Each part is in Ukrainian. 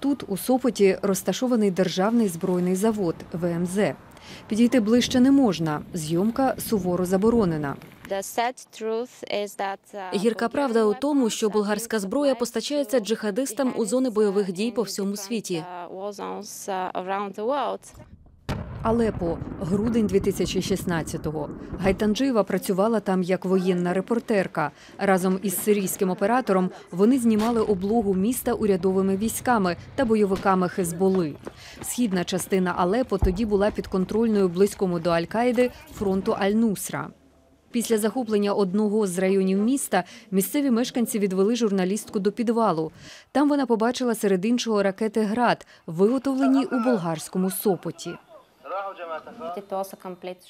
Тут, у Сопоті, розташований державний збройний завод ВМЗ. Підійти ближче не можна. Зйомка суворо заборонена. Гірка правда у тому, що болгарська зброя постачається джихадистам у зони бойових дій по всьому світі. Алепо, грудень 2016-го. Гайтанджиєва працювала там як воєнна репортерка. Разом із сирійським оператором вони знімали облогу міста урядовими військами та бойовиками Хезболи. Східна частина Алепо тоді була підконтрольною близькому до Аль-Каїди фронту Аль-Нусра. Після захоплення одного з районів міста місцеві мешканці відвели журналістку до підвалу. Там вона побачила серед іншого ракети «Град», виготовлені у болгарському Сопоті.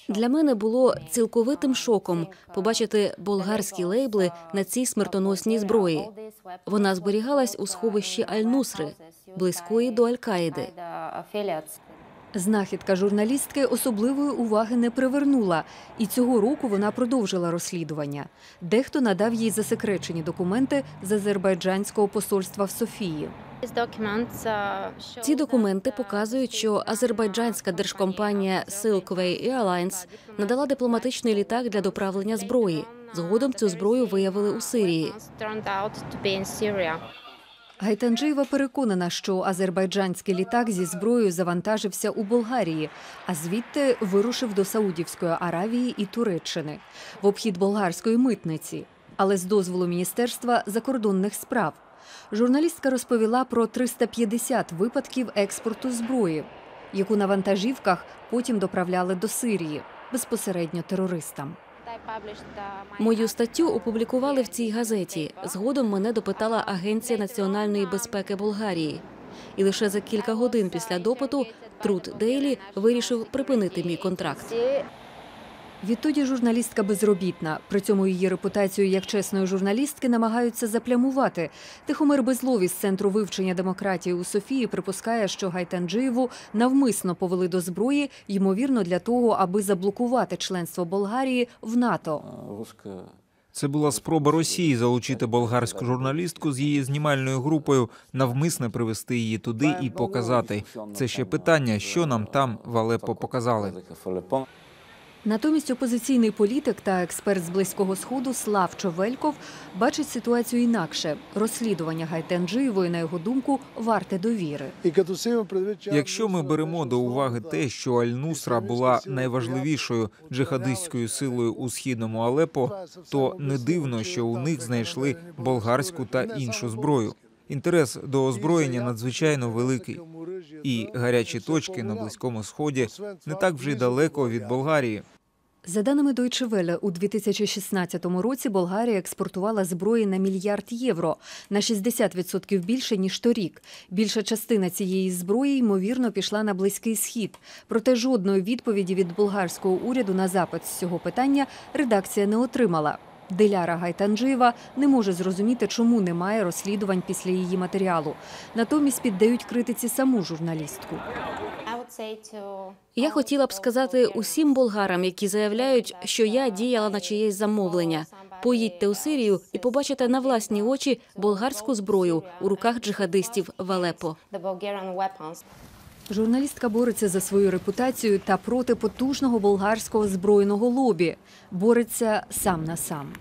Для мене було цілковитим шоком побачити болгарські лейбли на цій смертоносній зброї. Вона зберігалась у сховищі Аль-Нусри, близької до Аль-Каїди. Знахідка журналістки особливої уваги не привернула, і цього року вона продовжила розслідування. Дехто надав їй засекречені документи з азербайджанського посольства в Софії. Ці документи показують, що азербайджанська держкомпанія Silkway Airlines надала дипломатичний літак для доправлення зброї. Згодом цю зброю виявили у Сирії. Гайтанджиєва переконана, що азербайджанський літак зі зброєю завантажився у Болгарії, а звідти вирушив до Саудівської Аравії і Туреччини в обхід болгарської митниці, але з дозволу Міністерства закордонних справ. Журналістка розповіла про 350 випадків експорту зброї, яку на вантажівках потім доправляли до Сирії безпосередньо терористам. Мою статтю опублікували в цій газеті. Згодом мене допитала Агенція національної безпеки Болгарії. І лише за кілька годин після допиту Труд Дейлі вирішив припинити мій контракт. Відтоді журналістка безробітна. При цьому її репутацію як чесної журналістки намагаються заплямувати. Тихомир Безлов із центру вивчення демократії у Софії припускає, що Гайтанджиєву навмисно повели до зброї, ймовірно, для того, аби заблокувати членство Болгарії в НАТО. Це була спроба Росії залучити болгарську журналістку з її знімальною групою, навмисне привести її туди і показати. Це ще питання, що нам там в Алеппо показали. Натомість опозиційний політик та експерт з близького сходу Слав Човельков бачить ситуацію інакше. Розслідування Гайтанджиєвої, на його думку, варте довіри. Якщо ми беремо до уваги те, що Аль-Нусра була найважливішою джихадистською силою у східному Алепо, то не дивно, що у них знайшли болгарську та іншу зброю. Інтерес до озброєння надзвичайно великий, і гарячі точки на близькому сході не так вже й далеко від Болгарії. За даними Deutsche Welle, у 2016 році Болгарія експортувала зброї на мільярд євро на 60% більше ніж торік. Більша частина цієї зброї ймовірно пішла на близький схід. Проте жодної відповіді від болгарського уряду на запит з цього питання редакція не отримала. Диляра Гайтанджиєва не може зрозуміти, чому немає розслідувань після її матеріалу. Натомість піддають критиці саму журналістку. Я хотіла б сказати усім болгарам, які заявляють, що я діяла на чиєсь замовлення. Поїдьте у Сирію і побачите на власні очі болгарську зброю у руках джихадистів в Алепо. Журналістка бореться за свою репутацію та проти потужного болгарського збройного лобі. Бореться сам на сам.